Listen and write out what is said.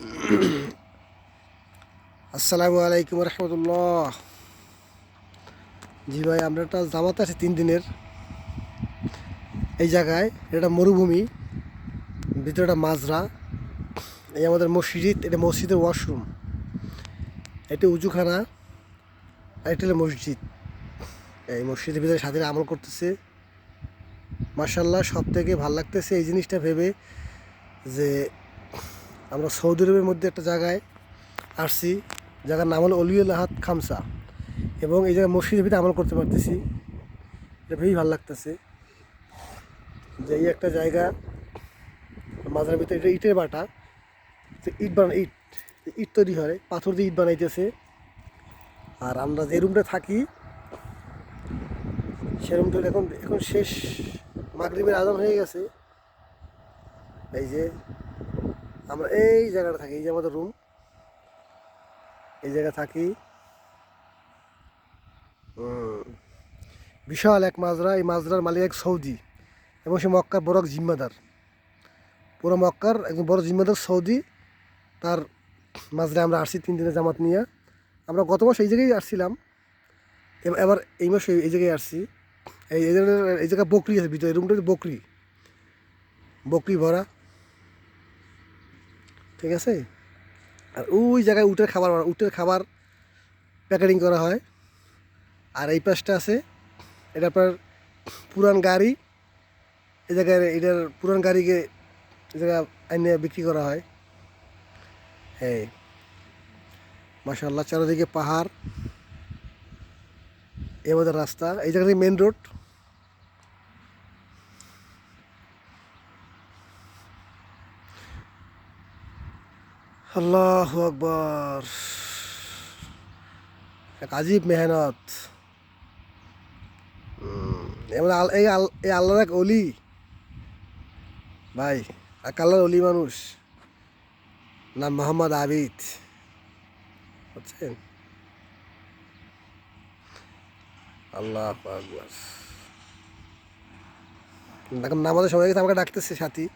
আসসালামু আলাইকুম রহমতুল্লাহ। জি ভাই, আমরা একটা জামাত আছে তিন দিনের। এই জায়গায় এটা মরুভূমি, ভিতরে একটা মাজরা। এই আমাদের মসজিদ, এটা মসজিদের ওয়াশরুম। এটি উজুখানা এটা মসজিদ। এই মসজিদের ভিতরে সাথীরা আমল করতেছে। মার্শাল্লাহ সব থেকে ভালো লাগতেছে এই জিনিসটা ভেবে যে আমরা সৌদি আরবের মধ্যে একটা জায়গায় আসছি জায়গার নাম হলো অলিউল হাত খামসা। এবং এই জায়গায় মসজিদের ভিতরে আমল করতে পারতেছি। এটা ভেবেই ভালো লাগতেছে। যে এই একটা জায়গা মাজারের ভিতরে এটা ইটের বাটা। ইট বানা ইট ইট তৈরি হয়, পাথর দিয়ে ইট বানাইতেছে। আর আমরা যে রুমটা থাকি, সে রুমটা এখন এখন শেষ। মাগরিবের আদান হয়ে গেছে। এই যে আমরা এই জায়গাটা থাকি, এই যে আমাদের রুম এই জায়গা থাকি। বিশাল এক মাজরা, এই মাজরার মালিক এক সৌদি এবং সে মক্কার বড় এক জিম্মাদার। পুরো মক্কার একজন বড় জিম্মাদার সৌদি, তার মাজরায় আমরা আসছি তিন দিনের জামাত নিয়ে। আমরা গত মাস এই জায়গায় আসছিলাম, এব- এবার এই মাসে এই জায়গায় আসছি। এই এই জায়গায় বকরি আছে ভিতরে রুমটা বকরি। বকরি ভরা। ঠিক আছে? আর ওই জায়গায় উটের খাবার উটের খাবার প্যাকেটিং করা হয়। আর এই পাশটা আছে, এটা আপনার পুরান গাড়ি। এই জায়গায়, এটার পুরান গাড়িকে এই জায়গায় বিক্রি করা হয়। হ্যাঁ মাসাল্লাহ চারিদিকে পাহাড়। এর মধ্যে রাস্তা, এই জায়গাটি মেন রোড আল্লাহ আকবর। এক আজীব মেহনত। এই এই আল্লাহর এক অলি। ভাই, এক আল্লাহর অলি মানুষ। নাম মোহাম্মদ আবিদ। বুঝছেন? আল্লাহ আকবর। নামাজের সময় গেছে, আমাকে ডাকতেছে সাথী।